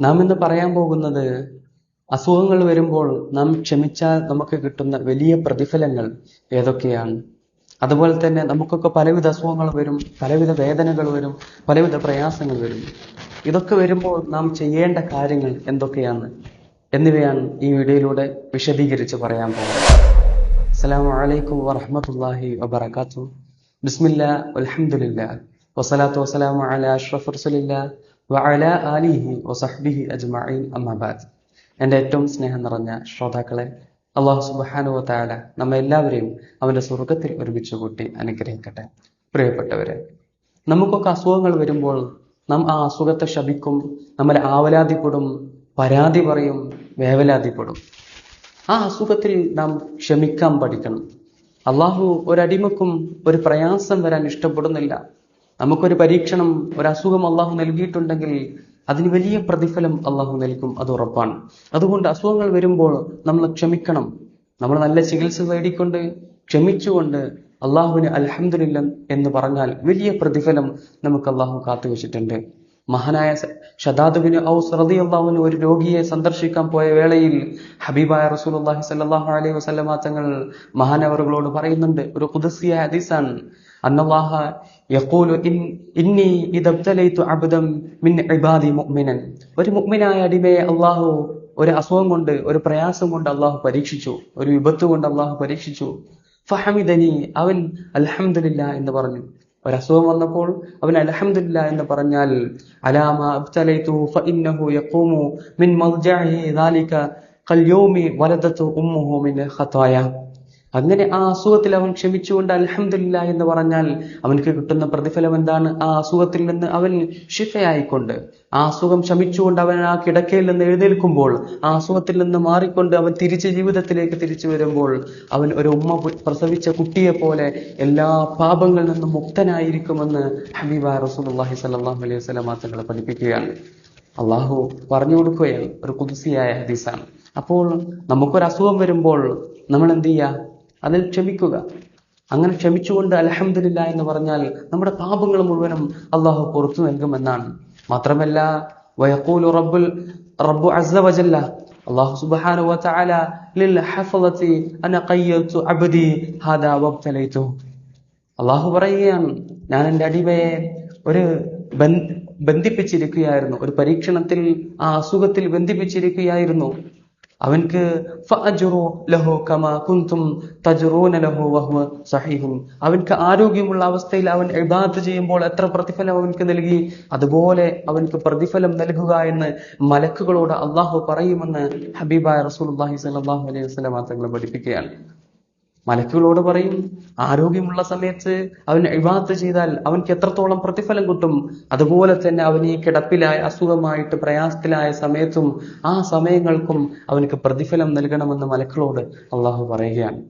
നാം ഇന്ന് പറയാൻ പോകുന്നത്? അസുഖങ്ങൾ വരുമ്പോൾ നാം ക്ഷമിച്ചാൽ നമുക്ക് കിട്ടുന്ന വലിയ പ്രതിഫലങ്ങൾ ഏതൊക്കെയാണ്? അതുപോലെ തന്നെ നമുക്കൊക്കെ പലവിധ അസുഖങ്ങൾ വരും പലവിധ വേദനകൾ വരും പലവിധ പ്രയാസങ്ങൾ വരും. ഇതൊക്കെ വരുമ്പോൾ നാം ചെയ്യേണ്ട കാര്യങ്ങൾ എന്തൊക്കെയാണ്? എന്നിവയാണ് ഈ വീഡിയോയിലൂടെ വിശദീകരിച്ച് പറയാൻ പോകുന്നത്. അസ്സലാമു അലൈക്കും വറഹ്മത്തുള്ളാഹി വബറകാതുഹു. ബിസ്മില്ല വൽഹംദുലില്ലാ വസ്സലാത്തു വസ്സലാമു അല അഷ്റഫ് റസൂലില്ലാ ആലിഹി വസഹ്ബിഹി അജ്മഈൻ എന്റെ ഏറ്റവും സ്നേഹം നിറഞ്ഞ ശ്രോതാക്കളെ അള്ളാഹു സുബാനു താല നമ്മെ എല്ലാവരെയും അവന്റെ സ്വർഗത്തിൽ ഒരുമിച്ച് കൂട്ടി അനുഗ്രഹിക്കട്ടെ. പ്രിയപ്പെട്ടവരെ നമുക്കൊക്കെ അസുഖങ്ങൾ വരുമ്പോൾ നാം ആ അസുഖത്തെ ശപിക്കും നമ്മൾ ആവലാതിപ്പെടും പരാതി പറയും വേവലാതിപ്പെടും. ആ അസുഖത്തിൽ നാം ക്ഷമിക്കാൻ പഠിക്കണം. അള്ളാഹു ഒരടിമക്കും ഒരു പ്രയാസം വരാൻ ഇഷ്ടപ്പെടുന്നില്ല. നമുക്കൊരു പരീക്ഷണം ഒരു അസുഖം അള്ളാഹു നൽകിയിട്ടുണ്ടെങ്കിൽ അതിന് വലിയ പ്രതിഫലം അള്ളാഹു നൽകും അത് ഉറപ്പാണ്. അതുകൊണ്ട് അസുഖങ്ങൾ വരുമ്പോൾ നമ്മൾ ക്ഷമിക്കണം. നമ്മൾ നല്ല ചികിത്സ തേടിക്കൊണ്ട് ക്ഷമിച്ചുകൊണ്ട് അള്ളാഹുവിന് അലഹമില്ല എന്ന് പറഞ്ഞാൽ വലിയ പ്രതിഫലം നമുക്ക് അള്ളാഹു കാത്തുവെച്ചിട്ടുണ്ട്. മഹാനായ ഷദാദുബിന് ഔസ് അള്ളാഹുവിന് ഒരു രോഗിയെ സന്ദർശിക്കാൻ പോയ വേളയിൽ ഹബീബായ റസൂലുള്ളാഹി സ്വല്ലല്ലാഹു അലൈഹി വസല്ലമ തങ്ങൾ മഹാനവറുകളോട് പറയുന്നുണ്ട്. ഒരു കുദസിയായ ഹദീസാണ്. അന്നല്ലാഹ യഖൂലു ഇന്നി ഇദബ്തലൈതു അബ്ദം മിൻ ഇബാദി മുഅ്മിനൻ. ഒരു മുഅ്മിനായ അടിമയെ അള്ളാഹു ഒരു അസുഖം കൊണ്ട് ഒരു പ്രയാസം കൊണ്ട് അള്ളാഹു പരീക്ഷിച്ചു. ഒരു വിപത്ത് കൊണ്ട് അള്ളാഹു പരീക്ഷിച്ചു. ഫഹമിദനി അവൻ അലഹമില്ല എന്ന് പറഞ്ഞു. ഒരു അസുഖം വന്നപ്പോൾ അവൻ അലഹമില്ല എന്ന് പറഞ്ഞാൽ അലാമ അങ്ങനെ ആ അസുഖത്തിൽ അവൻ ക്ഷമിച്ചുകൊണ്ട് അലഹമില്ല എന്ന് പറഞ്ഞാൽ അവനക്ക് കിട്ടുന്ന പ്രതിഫലം എന്താണ്? ആ അസുഖത്തിൽ നിന്ന് അവൻ ഷിഫയായിക്കൊണ്ട് ആ അസുഖം ശമിച്ചുകൊണ്ട് അവൻ ആ കിടക്കയിൽ നിന്ന് എഴുന്നേൽക്കുമ്പോൾ ആ അസുഖത്തിൽ നിന്ന് മാറിക്കൊണ്ട് അവൻ തിരിച്ച് ജീവിതത്തിലേക്ക് തിരിച്ചു വരുമ്പോൾ അവൻ ഒരു ഉമ്മ പ്രസവിച്ച കുട്ടിയെ പോലെ എല്ലാ പാപങ്ങളിൽ നിന്നും മുക്തനായിരിക്കുമെന്ന് ഹബീബ റസൂലുള്ളാഹി സലാഹു അലൈഹി വസല്ലം തങ്ങളെ പഠിപ്പിക്കുകയാണ്. അള്ളാഹു പറഞ്ഞു കൊടുക്കുകയാണ്. ഒരു കുതിസിയായ ഹദീസാണ്. അപ്പോൾ നമുക്കൊരു അസുഖം വരുമ്പോൾ നമ്മൾ എന്ത് ചെയ്യുക അതിൽ ക്ഷമിക്കുക. അങ്ങനെ ക്ഷമിച്ചുകൊണ്ട് അലഹമില്ല എന്ന് പറഞ്ഞാൽ നമ്മുടെ പാപങ്ങൾ മുഴുവനും അള്ളാഹു പുറത്തു നൽകുമെന്നാണ്. മാത്രമല്ല വയക്കൂലു റബ്ബുൽ റബ്ബു വജല്ല. അള്ളാഹു സുബാന അള്ളാഹു പറയുകയാണ് ഞാൻ എന്റെ അടിമയെ ഒരു ബന്ധിപ്പിച്ചിരിക്കുകയായിരുന്നു. ഒരു പരീക്ഷണത്തിൽ ആ അസുഖത്തിൽ ബന്ധിപ്പിച്ചിരിക്കുകയായിരുന്നു. അവൻക്ക് ലഹു കമാ കുന്തും ലഹു അവൻക്ക് ആരോഗ്യമുള്ള അവസ്ഥയിൽ അവൻ ഇബാദത്ത് ചെയ്യുമ്പോൾ എത്ര പ്രതിഫലം അവൻക്ക് നൽകി? അതുപോലെ അവൻക്ക് പ്രതിഫലം നൽകുക എന്ന് മലക്കുകളോട് അള്ളാഹു പറയുമെന്ന് ഹബീബായ റസൂൽ അള്ളാഹി സ്വല്ലല്ലാഹു അലൈഹി വസല്ലം തങ്ങളെ പഠിപ്പിക്കുകയാണ്. മലക്കുകളോട് പറയും ആരോഗ്യമുള്ള സമയത്ത് അവൻ ഇവാത്ത് ചെയ്താൽ അവൻക്ക് എത്രത്തോളം പ്രതിഫലം കിട്ടും? അതുപോലെ തന്നെ അവൻ ഈ കിടപ്പിലായ അസുഖമായിട്ട് പ്രയാസത്തിലായ സമയത്തും ആ സമയങ്ങൾക്കും അവനക്ക് പ്രതിഫലം നൽകണമെന്ന് മലക്കുകളോട് അള്ളാഹു പറയുകയാണ്.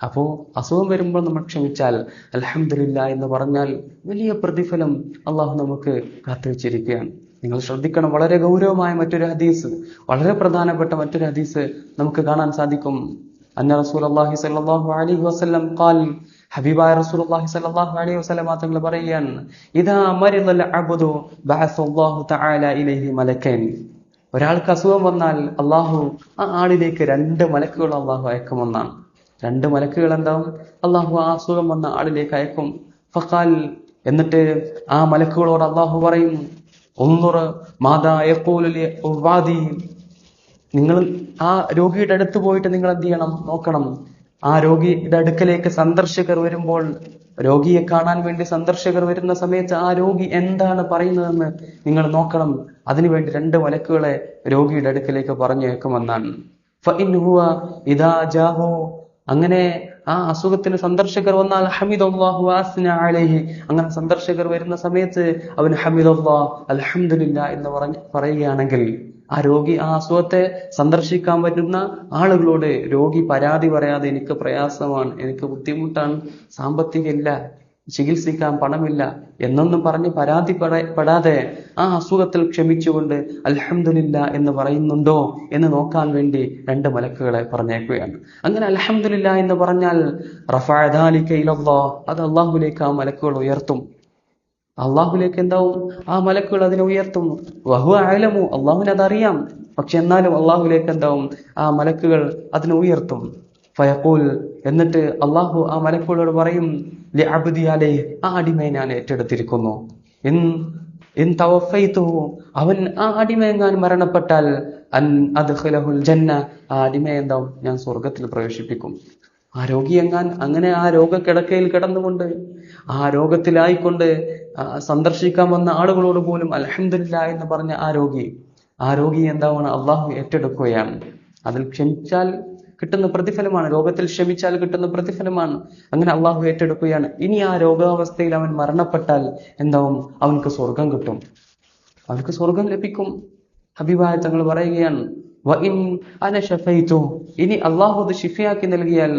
അപ്പോ അസുഖം വരുമ്പോൾ നമ്മൾ ക്ഷമിച്ചാൽ അലഹമില്ല എന്ന് പറഞ്ഞാൽ വലിയ പ്രതിഫലം അള്ളാഹു നമുക്ക് കാത്തുവച്ചിരിക്കുകയാണ് നിങ്ങൾ ശ്രദ്ധിക്കണം വളരെ ഗൗരവമായ മറ്റൊരു ഹദീസ് വളരെ പ്രധാനപ്പെട്ട മറ്റൊരു ഹദീസ് നമുക്ക് കാണാൻ സാധിക്കും. അന്ന റസൂൽ അള്ളാഹി സല്ലാഹു അലൈഹി വസ്ലം കാൽ ഹബീബായ റസൂൽ അള്ളാഹി സല്ലാഹു അലൈഹി വസ്ലം തങ്ങൾ പറയുകയാണ് ഇതാ മരിദൽ അബ്ദു ബഅസല്ലാഹു തആല ഇലൈഹി മലക്കൻ. ഒരാൾക്ക് അസുഖം വന്നാൽ അള്ളാഹു ആ ആളിലേക്ക് രണ്ട് മലക്കുകൾ അള്ളാഹു അയക്കുമെന്നാണ് രണ്ട് മലക്കുകൾ എന്താവും? അള്ളാഹു ആ അസുഖം വന്ന ആളിലേക്ക് അയക്കും. ഫഖാൽ എന്നിട്ട് ആ മലക്കുകളോട് അള്ളാഹു പറയും ഒന്നുറ് മാതാ നിങ്ങൾ ആ രോഗിയുടെ അടുത്ത് പോയിട്ട് നിങ്ങൾ എന്ത് ചെയ്യണം? നോക്കണം. ആ രോഗിയുടെ അടുക്കലേക്ക് സന്ദർശകർ വരുമ്പോൾ രോഗിയെ കാണാൻ വേണ്ടി സന്ദർശകർ വരുന്ന സമയത്ത് ആ രോഗി എന്താണ് പറയുന്നതെന്ന് നിങ്ങൾ നോക്കണം. അതിനുവേണ്ടി രണ്ട് മലക്കുകളെ രോഗിയുടെ അടുക്കലേക്ക് പറഞ്ഞേക്കുമെന്നാണ്. അങ്ങനെ ആ അസുഖത്തിന് സന്ദർശകർ വന്നാൽ ഹമീദ് അള്ളാഹു അലൈഹി. അങ്ങനെ സന്ദർശകർ വരുന്ന സമയത്ത് അവൻ ഹമീദ് അള്ളാഹ് അലഹമില്ല എന്ന് പറഞ്ഞ് പറയുകയാണെങ്കിൽ ആ രോഗി ആ അസുഖത്തെ സന്ദർശിക്കാൻ വരുന്ന ആളുകളോട് രോഗി പരാതി പറയാതെ എനിക്ക് പ്രയാസമാണ് എനിക്ക് ബുദ്ധിമുട്ടാണ് സാമ്പത്തിക ഇല്ല ചികിത്സിക്കാൻ പണമില്ല എന്നൊന്നും പറഞ്ഞ് പരാതി പെടാതെ ആ അസുഖത്തിൽ ക്ഷമിച്ചുകൊണ്ട് അലഹമില്ല എന്ന് പറയുന്നുണ്ടോ എന്ന് നോക്കാൻ വേണ്ടി രണ്ട് മലക്കുകളെ പറഞ്ഞേക്കുകയാണ്. അങ്ങനെ അലഹമില്ല എന്ന് പറഞ്ഞാൽ റഫാദാലിക്കയിലോ അത് അള്ളാഹുലേക്ക് ആ മലക്കുകൾ ഉയർത്തും. അള്ളാഹുലേക്ക് എന്താവും? ആ മലക്കുകൾ അതിനെ ഉയർത്തും. വഹു ആലമു അള്ളാഹുവിനെ അതറിയാം പക്ഷെ എന്നാലും അള്ളാഹുലേക്ക് എന്താവും? ആ മലക്കുകൾ അതിനെ ഉയർത്തും. ഫയഖൂൽ. എന്നിട്ട് അള്ളാഹു ആ മലക്കുകളോട് പറയും ലി അബ്ദി അലൈഹി ആ അടിമയെ ഞാൻ ഏറ്റെടുത്തിരിക്കുന്നു. ഇൻ ഇൻ തവഫൈതുഹു അവൻ ആ അടിമയെങ്ങാൻ മരണപ്പെട്ടാൽ അൻ അദ്ഖിലഹുൽ ജന്ന ആ അടിമയെ ഞാൻ സ്വർഗത്തിൽ പ്രവേശിപ്പിക്കും. ആ രോഗിയെങ്ങാൻ അങ്ങനെ ആ രോഗക്കിടക്കയിൽ കിടന്നുകൊണ്ട് ആ രോഗത്തിലായിക്കൊണ്ട് സന്ദർശിക്കാൻ വന്ന ആളുകളോട് പോലും അലഹമില്ല എന്ന് പറഞ്ഞ ആ രോഗി ആ രോഗി എന്താവണം? അള്ളാഹു ഏറ്റെടുക്കുകയാണ്. അതിൽ ക്ഷമിച്ചാൽ കിട്ടുന്ന പ്രതിഫലമാണ്. രോഗത്തിൽ ക്ഷമിച്ചാൽ കിട്ടുന്ന പ്രതിഫലമാണ്. അങ്ങനെ അള്ളാഹു ഏറ്റെടുക്കുകയാണ്. ഇനി ആ രോഗാവസ്ഥയിൽ അവൻ മരണപ്പെട്ടാൽ എന്താവും? അവനക്ക് സ്വർഗം കിട്ടും. അവർക്ക് സ്വർഗം ലഭിക്കും. ഹബീബായ തങ്ങൾ പറയുകയാണ്. ഇനി അള്ളാഹു അത് ഷിഫയാക്കി നൽകിയാൽ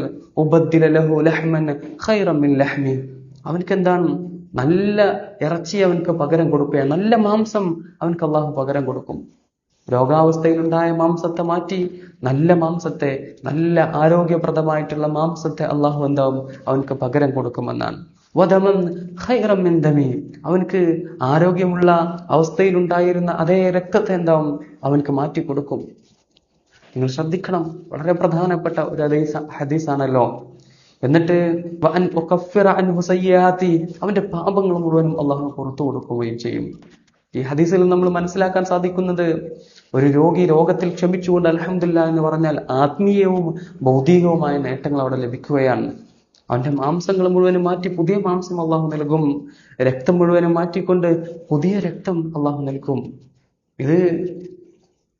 അവനക്ക് എന്താണ് നല്ല ഇറച്ചി അവനക്ക് പകരം കൊടുക്കുകയാണ്. നല്ല മാംസം അവനക്ക് അള്ളാഹു പകരം കൊടുക്കും. രോഗാവസ്ഥയിലുണ്ടായ മാംസത്തെ മാറ്റി നല്ല മാംസത്തെ നല്ല ആരോഗ്യപ്രദമായിട്ടുള്ള മാംസത്തെ അള്ളാഹു എന്താവും? അവനക്ക് പകരം കൊടുക്കുമെന്നാണ്. വധമൻ ഖൈറൻ മിൻ ദമി. അവനക്ക് ആരോഗ്യമുള്ള അവസ്ഥയിലുണ്ടായിരുന്ന അതേ രക്തത്തെ എന്താവും? അവനക്ക് മാറ്റി കൊടുക്കും. നിങ്ങൾ ശ്രദ്ധിക്കണം. വളരെ പ്രധാനപ്പെട്ട ഒരു ഹദീസ ഹദീസാണല്ലോ. എന്നിട്ട് അവന്റെ പാപങ്ങൾ മുഴുവനും അള്ളാഹു പുറത്തു കൊടുക്കുകയും ചെയ്യും. ഈ ഹദീസിൽ നമ്മൾ മനസ്സിലാക്കാൻ സാധിക്കുന്നത് ഒരു രോഗി രോഗത്തിൽ ക്ഷമിച്ചുകൊണ്ട് അലഹമില്ല എന്ന് പറഞ്ഞാൽ ആത്മീയവും ഭൗതികവുമായ നേട്ടങ്ങൾ അവിടെ ലഭിക്കുകയാണ്. അവന്റെ മാംസങ്ങൾ മുഴുവനും മാറ്റി പുതിയ മാംസം അള്ളാഹു നൽകും. രക്തം മുഴുവനും മാറ്റിക്കൊണ്ട് പുതിയ രക്തം അള്ളാഹു നൽകും. ഇത്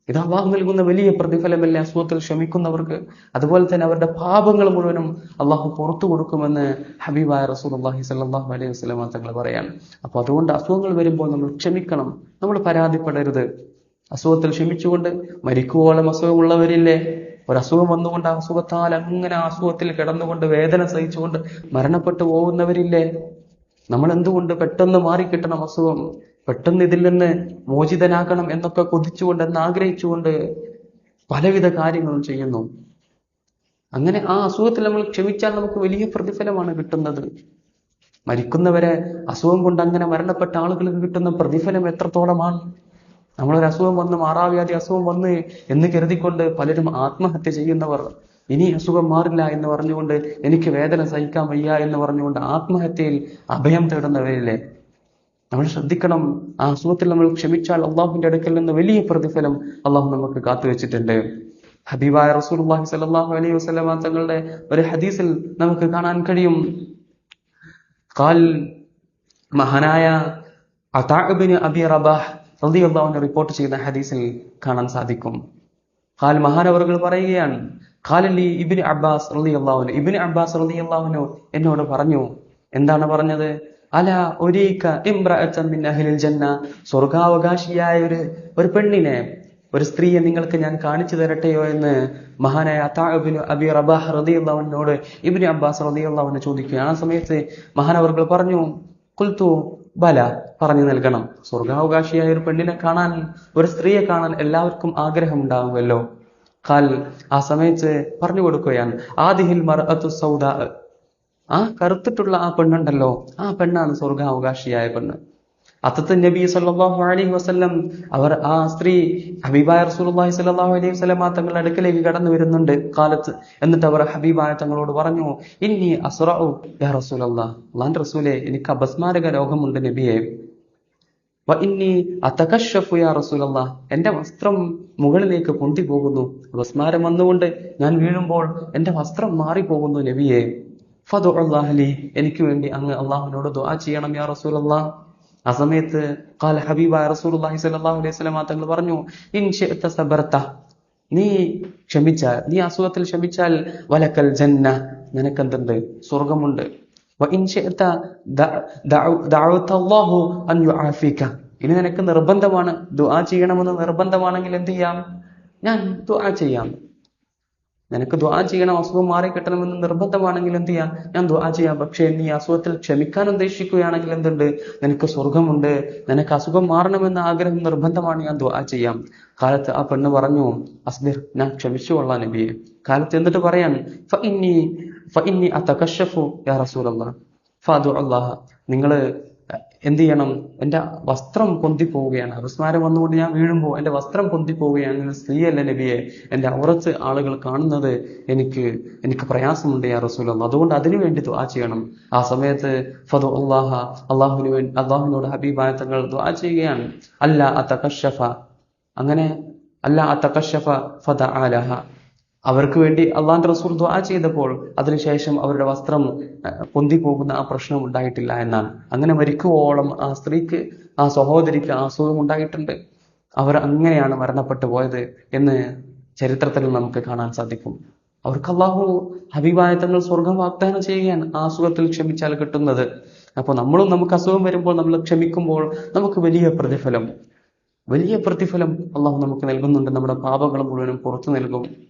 ഇത് അള്ളാഹു നൽകുന്ന വലിയ പ്രതിഫലമല്ലേ അസുഖത്തിൽ ക്ഷമിക്കുന്നവർക്ക്? അതുപോലെ തന്നെ അവരുടെ പാപങ്ങൾ മുഴുവനും അള്ളാഹു പുറത്തു കൊടുക്കുമെന്ന് ഹബീബായ റസൂൽ അള്ളാഹി സല്ലാഹു അലൈഹി വസ്ലമ തങ്ങൾ പറയാണ്. അപ്പൊ അതുകൊണ്ട് അസുഖങ്ങൾ വരുമ്പോൾ നമ്മൾ ക്ഷമിക്കണം. നമ്മൾ പരാതിപ്പെടരുത്. അസുഖത്തിൽ ക്ഷമിച്ചുകൊണ്ട് മരിക്കുവോളം അസുഖമുള്ളവരില്ലേ? ഒരസുഖം വന്നുകൊണ്ട് ആ അസുഖത്താൽ അങ്ങനെ അസുഖത്തിൽ കിടന്നുകൊണ്ട് വേദന സഹിച്ചുകൊണ്ട് മരണപ്പെട്ടു പോകുന്നവരില്ലേ? നമ്മൾ എന്തുകൊണ്ട് പെട്ടെന്ന് മാറിക്കിട്ടണം അസുഖം? പെട്ടെന്ന് ഇതിൽ നിന്ന് മോചിതനാക്കണം എന്നൊക്കെ കൊതിച്ചുകൊണ്ട് എന്ന് ആഗ്രഹിച്ചുകൊണ്ട് പലവിധ കാര്യങ്ങളും ചെയ്യുന്നു. അങ്ങനെ ആ അസുഖത്തിൽ നമ്മൾ ക്ഷമിച്ചാൽ നമുക്ക് വലിയ പ്രതിഫലമാണ് കിട്ടുന്നത്. മരിക്കുന്നവരെ അസുഖം കൊണ്ട് അങ്ങനെ മരണപ്പെട്ട ആളുകൾക്ക് കിട്ടുന്ന പ്രതിഫലം എത്രത്തോളമാണ്? നമ്മളൊരു അസുഖം വന്ന് മാറാവ്യാധി അസുഖം വന്ന് എന്ന് കരുതിക്കൊണ്ട് പലരും ആത്മഹത്യ ചെയ്യുന്നവർ ഇനി അസുഖം മാറില്ല എന്ന് പറഞ്ഞുകൊണ്ട് എനിക്ക് വേദന സഹിക്കാൻ വയ്യ എന്ന് പറഞ്ഞുകൊണ്ട് ആത്മഹത്യയിൽ അഭയം തേടുന്നവരില്ലേ? നമ്മൾ ശ്രദ്ധിക്കണം ആ അസുഖത്തിൽ നമ്മൾ ക്ഷമിച്ചാൽ അള്ളാഹുവിന്റെ അടുക്കൽ നിന്ന് വലിയ പ്രതിഫലം അള്ളാഹു നമുക്ക് കാത്തുവെച്ചിട്ടുണ്ട് ഹബീബായ റസൂലുള്ളാഹി സലാഹു അലൈഹി വസ്ലമ തങ്ങളുടെ ഒരു ഹദീസിൽ നമുക്ക് കാണാൻ കഴിയും. കാൽ മഹാനായ അതാബിന് അബി റബാഹ് റളിയല്ലാഹു അൻഹു റിപ്പോർട്ട് ചെയ്യുന്ന ഹദീസിൽ കാണാൻ സാധിക്കും. ഖാൽ മഹാനവറുകൾ പറയുകയാണ് ഖാലലി ഇബിൻ അബ്ബാസ് റളിയല്ലാഹു അൻഹു ഇബ്നു അബ്ബാസ് റളിയല്ലാഹു അൻഹു എന്നോട് പറഞ്ഞു എന്താണ് പറഞ്ഞത്? അല ഒരീക്ക ഇംറഅത്തൻ മിൻ അഹ്ലിൽ ജന്ന സ്വർഗാവകാശിയായ ഒരു ഒരു പെണ്ണിനെ ഒരു സ്ത്രീയെ നിങ്ങൾക്ക് ഞാൻ കാണിച്ചു തരട്ടെയോ എന്ന് മഹാനായ അതാബിന് അബി റബാഹ് റളിയല്ലാഹു അൻഹുവോട് ഇബ്നു അബ്ബാസ് റളിയല്ലാഹു അൻഹു ചോദിക്കുകയാണ്. ആ സമയത്ത് മഹാനവർകൾ പറഞ്ഞു കുൽത്തു ബല പറഞ്ഞു നൽകണം. സ്വർഗാവകാശിയായ ഒരു പെണ്ണിനെ കാണാൻ ഒരു സ്ത്രീയെ കാണാൻ എല്ലാവർക്കും ആഗ്രഹമുണ്ടാകുമല്ലോ കാൽ ആ സമയത്ത് പറഞ്ഞു കൊടുക്കുകയാണ് ആദിഹിൽ മർഅത്തു സൗദാ. ആ കറുത്തിട്ടുള്ള ആ പെണ്ണുണ്ടല്ലോ. ആ പെണ്ണാണ് സ്വർഗാവകാശിയായ പെണ്ണ്. അത്തത്ത് നബി സല്ലാഹു അലൈഹി വസ്ലം അവർ ആ സ്ത്രീ ഹബീബായ റസൂലുള്ളാഹി സല്ലാഹു അലൈഹി വസ്ലം തങ്ങളുടെ അടുക്കലേക്ക് കടന്നു വരുന്നുണ്ട് കാലത്ത്. എന്നിട്ട് അവർ ഹബീബായ തങ്ങളോട് പറഞ്ഞു ഇന്നി അസ്റഉ യാ റസൂലല്ലാഹ് അല്ലാഹുവിന്റെ റസൂലേ എനിക്ക് അപസ്മാരക രോഗമുണ്ട് നബിയെ. ഇന്നി അതകശഫു യാ അള്ളാഹ് എന്റെ വസ്ത്രം മുകളിലേക്ക് പൊന്തി പോകുന്നു അപസ്മാരം വന്നുകൊണ്ട് ഞാൻ വീഴുമ്പോൾ എന്റെ വസ്ത്രം മാറിപ്പോകുന്നു നബിയെ. ഫതു അള്ളാഹലി എനിക്ക് വേണ്ടി അങ്ങ് അള്ളാഹുവിനോട് ദുആ ചെയ്യണം യാ റസൂലല്ലാഹ് ആ സമയത്ത് കാല ഹബീബ റസൂലുള്ളാഹി സ്വല്ലല്ലാഹു അലൈഹി വസല്ലം തങ്ങൾ പറഞ്ഞു ഇൻ ശിഅത സബർത. നീ ക്ഷമിച്ചാൽ നീ അസുഖത്തിൽ ക്ഷമിച്ചാൽ വലക്കൽ ജന്ന. നിനക്കെന്തുണ്ട്? സ്വർഗമുണ്ട് ഇനി നിനക്ക് നിർബന്ധമാണ് ദുആ ചെയ്യണമെന്ന് നിർബന്ധമാണെങ്കിൽ എന്ത് ചെയ്യാം? ഞാൻ ദുആ ചെയ്യാം. നിനക്ക് ദ്വാ ചെയ്യണം അസുഖം മാറി കിട്ടണമെന്ന് നിർബന്ധമാണെങ്കിൽ എന്ത് ചെയ്യാം? ഞാൻ ദ്വാ ചെയ്യാം. പക്ഷേ നീ അസുഖത്തിൽ ക്ഷമിക്കാൻ ഉദ്ദേശിക്കുകയാണെങ്കിൽ എന്തുണ്ട്? നിനക്ക് സ്വർഗമുണ്ട് നിനക്ക് അസുഖം മാറണമെന്ന ആഗ്രഹം നിർബന്ധമാണ് ഞാൻ ദ്വാ ചെയ്യാം. കാലത്ത് ആ പെണ്ണ് പറഞ്ഞു അസ്ബിർ ഞാൻ ക്ഷമിച്ചു കൊള്ളാം നബിയെ. കാലത്ത് എന്നിട്ട് പറയാൻ ഫഇന്നി ഫഇന്നി അതകശഫു യാ റസൂലല്ലാഹ് ഫാദു അല്ലാഹ് നിങ്ങൾ എന്ത് ചെയ്യണം? എന്റെ വസ്ത്രം പൊന്തിപ്പോവുകയാണ്. അപസ്മാരം വന്നുകൊണ്ട് ഞാൻ വീഴുമ്പോൾ എന്റെ വസ്ത്രം പൊന്തിപ്പോവുകയാണ്. സ്ത്രീ സ്ത്രീയല്ല നബിയെ എന്റെ അവറച്ച് ആളുകൾ കാണുന്നത് എനിക്ക് എനിക്ക് പ്രയാസമുണ്ട് യാ റസൂലം അതുകൊണ്ട് അതിനു വേണ്ടി ദുആ ചെയ്യണം. ആ സമയത്ത് ഫതു അള്ളാഹ അള്ളാഹുവിന് വേണ്ടി അള്ളാഹുവിനോട് ഹബീബായ തങ്ങൾ ദുആ ചെയ്യുകയാണ്. അല്ല അത്തകഷഫ അങ്ങനെ അല്ല അത്തകഷഫ ഫത ആലഹ. അവർക്ക് വേണ്ടി അള്ളാന്റെ റസൂൽ ദ്വാ ചെയ്തപ്പോൾ അതിനുശേഷം അവരുടെ വസ്ത്രം പൊന്തിപ്പോകുന്ന ആ പ്രശ്നം ഉണ്ടായിട്ടില്ല എന്നാണ്. അങ്ങനെ മരിക്കുവോളം ആ സ്ത്രീക്ക് ആ സഹോദരിക്ക് ആ അസുഖം ഉണ്ടായിട്ടുണ്ട്. അവർ അങ്ങനെയാണ് മരണപ്പെട്ടു പോയത് എന്ന് ചരിത്രത്തിൽ നമുക്ക് കാണാൻ സാധിക്കും. അവർക്ക് അള്ളാഹു ഹബീബായ തങ്ങൾ സ്വർഗം വാഗ്ദാനം ചെയ്യുകയാണ്. ആ അസുഖത്തിൽ ക്ഷമിച്ചാൽ കിട്ടുന്നത്. അപ്പോൾ നമ്മളും നമുക്ക് അസുഖം വരുമ്പോൾ നമ്മൾ ക്ഷമിക്കുമ്പോൾ നമുക്ക് വലിയ പ്രതിഫലം വലിയ പ്രതിഫലം അള്ളാഹു നമുക്ക് നൽകുന്നുണ്ട്. നമ്മുടെ പാപങ്ങൾ മുഴുവനും പുറത്തു നൽകും.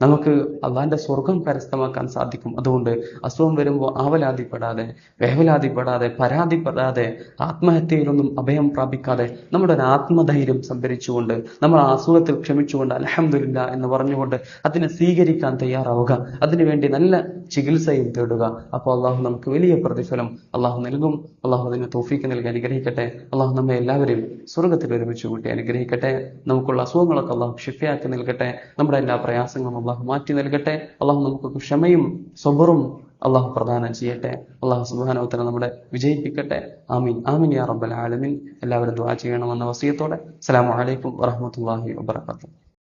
നമുക്ക് അള്ളാന്റെ സ്വർഗം കരസ്ഥമാക്കാൻ സാധിക്കും. അതുകൊണ്ട് അസുഖം വരുമ്പോൾ ആവലാതിപ്പെടാതെ വേവലാതിപ്പെടാതെ പരാതിപ്പെടാതെ ആത്മഹത്യയിലൊന്നും അഭയം പ്രാപിക്കാതെ നമ്മുടെ ഒരു ആത്മധൈര്യം സംഭരിച്ചുകൊണ്ട് നമ്മൾ അസുഖത്തിൽ ക്ഷമിച്ചുകൊണ്ട് അലഹമില്ല എന്ന് പറഞ്ഞുകൊണ്ട് അതിനെ സ്വീകരിക്കാൻ തയ്യാറാവുക. അതിനുവേണ്ടി നല്ല ചികിത്സയും തേടുക. അപ്പോൾ അള്ളാഹു നമുക്ക് വലിയ പ്രതിഫലം അള്ളാഹു നൽകും. അള്ളാഹു അതിന് തോഫീക്ക് നൽകി അനുഗ്രഹിക്കട്ടെ. അള്ളാഹു നമ്മെ എല്ലാവരെയും സ്വർഗത്തിൽ ഒരുമിച്ച് കൂട്ടി അനുഗ്രഹിക്കട്ടെ. നമുക്കുള്ള അസുഖങ്ങളൊക്കെ അള്ളാഹു ഷിഫയാക്കി നൽകട്ടെ. നമ്മുടെ എല്ലാ പ്രയാസങ്ങളും അള്ളാഹു മാറ്റി നൽകട്ടെ. അള്ളാഹു നമുക്ക് ക്ഷമയും സ്വബറും അള്ളാഹു പ്രദാനം ചെയ്യട്ടെ. അള്ളാഹു സുബാനോത്തര നമ്മളെ വിജയിപ്പിക്കട്ടെ. ആമീൻ. ആമീൻ യാ റബ്ബൽ ആലമീൻ. എല്ലാവരും ദുആ ചെയ്യണമെന്ന വസീയത്തോടെ. അസ്സലാമു വലൈക്കും വറഹ്മത്തുള്ളാഹി വബറകാതുഹു.